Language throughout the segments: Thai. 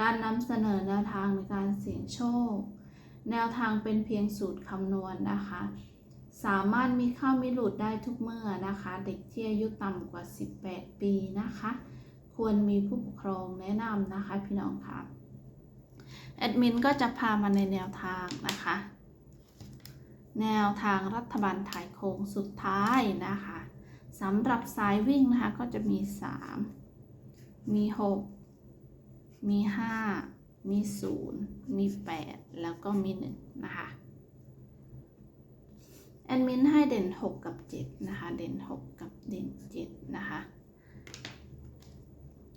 การนำเสนอแนวทางในการเสี่ยงโชค แนวทางเป็นเพียงสูตรคำนวณนะคะ สามารถมีเข้ามีหลุดได้ทุกเมื่อนะคะ เด็กที่อายุต่ำกว่า 18 ปีนะคะ ควรมีผู้ปกครองแนะนำนะคะพี่น้องค่ะแอดมินก็จะพามาในแนวทางนะคะ แนวทางรัฐบาลไทยโค้งสุดท้ายนะคะสำหรับสายวิ่งนะคะก็จะมี 3 มี 6 มี 5 มี 0 มี 8 แล้วก็มี 1 นะคะ แอดมินให้เด่น 6 กับ 7 นะคะ เด่น 6 กับเด่น 7 นะคะ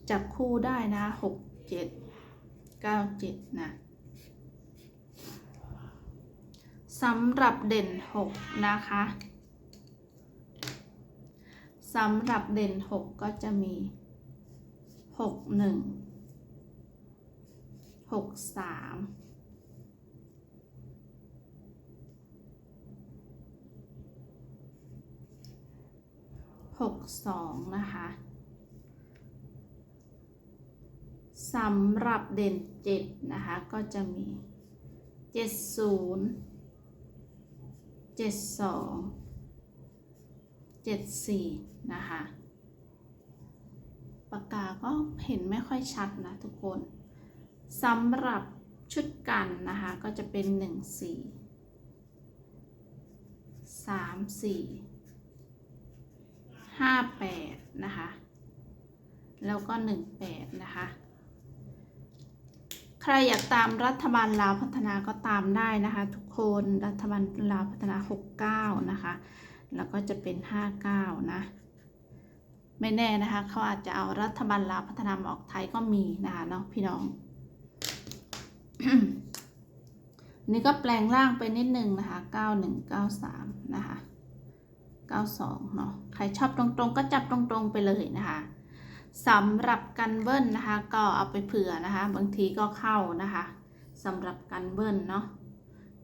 จับคู่ได้นะ 6 7 9 7 นะสำหรับเด่น 6 นะคะสำหรับเด่น 6 ก็จะมี 6 1 หกสามหกสองนะคะสำหรับเด่นเจ็ดนะคะ ก็จะมีเจ็ดศูนย์เจ็ดสองเจ็ดสี่นะคะ ปากกาก็เห็นไม่ค่อยชัดนะทุกคน สำหรับชุดกันนะคะ ก็จะเป็น 1 4 3 4 5 8 นะคะ แล้วก็ 1 8 นะคะ ใครอยากตามรัฐบาลลาวพัฒนาก็ตามได้นะคะ ทุกคนรัฐบาลลาวพัฒนา 69 นะคะ แล้วก็จะเป็น 59 นะไม่แน่นะคะ เขาอาจจะเอารัฐบาลลาวพัฒนามาออกไทยก็มีนะคะเนาะพี่น้อง นี่ก็แปลงร่างไปนิดนึงนะคะ 9193 นะคะ 92 เนาะ ใครชอบตรงๆ ก็จับตรงๆไปเลยนะคะสำหรับกันเบิ้ลนะคะ ก็เอาไปเผื่อนะคะ บางทีก็เข้านะคะสำหรับกันเบิ้ลเนาะ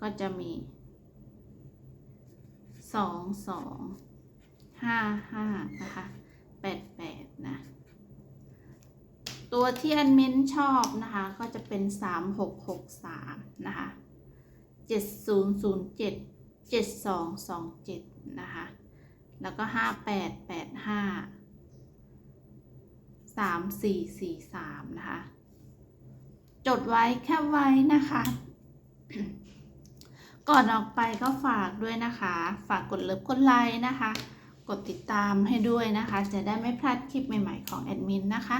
ก็จะมี 2 2 5 5 นะคะ88นะ ตัวที่แอดมินชอบนะคะ ก็จะเป็น 3663 นะคะ 7007 7227 นะคะ แล้วก็ 5885 3443 นะคะ จดไว้แค่ไว้นะคะ ก่อนออกไปก็ฝากด้วยนะคะ ฝากกดเลิฟกดไลค์นะคะ กดติดตามให้ด้วยนะคะ จะได้ไม่พลาดคลิปใหม่ๆของแอดมินนะคะ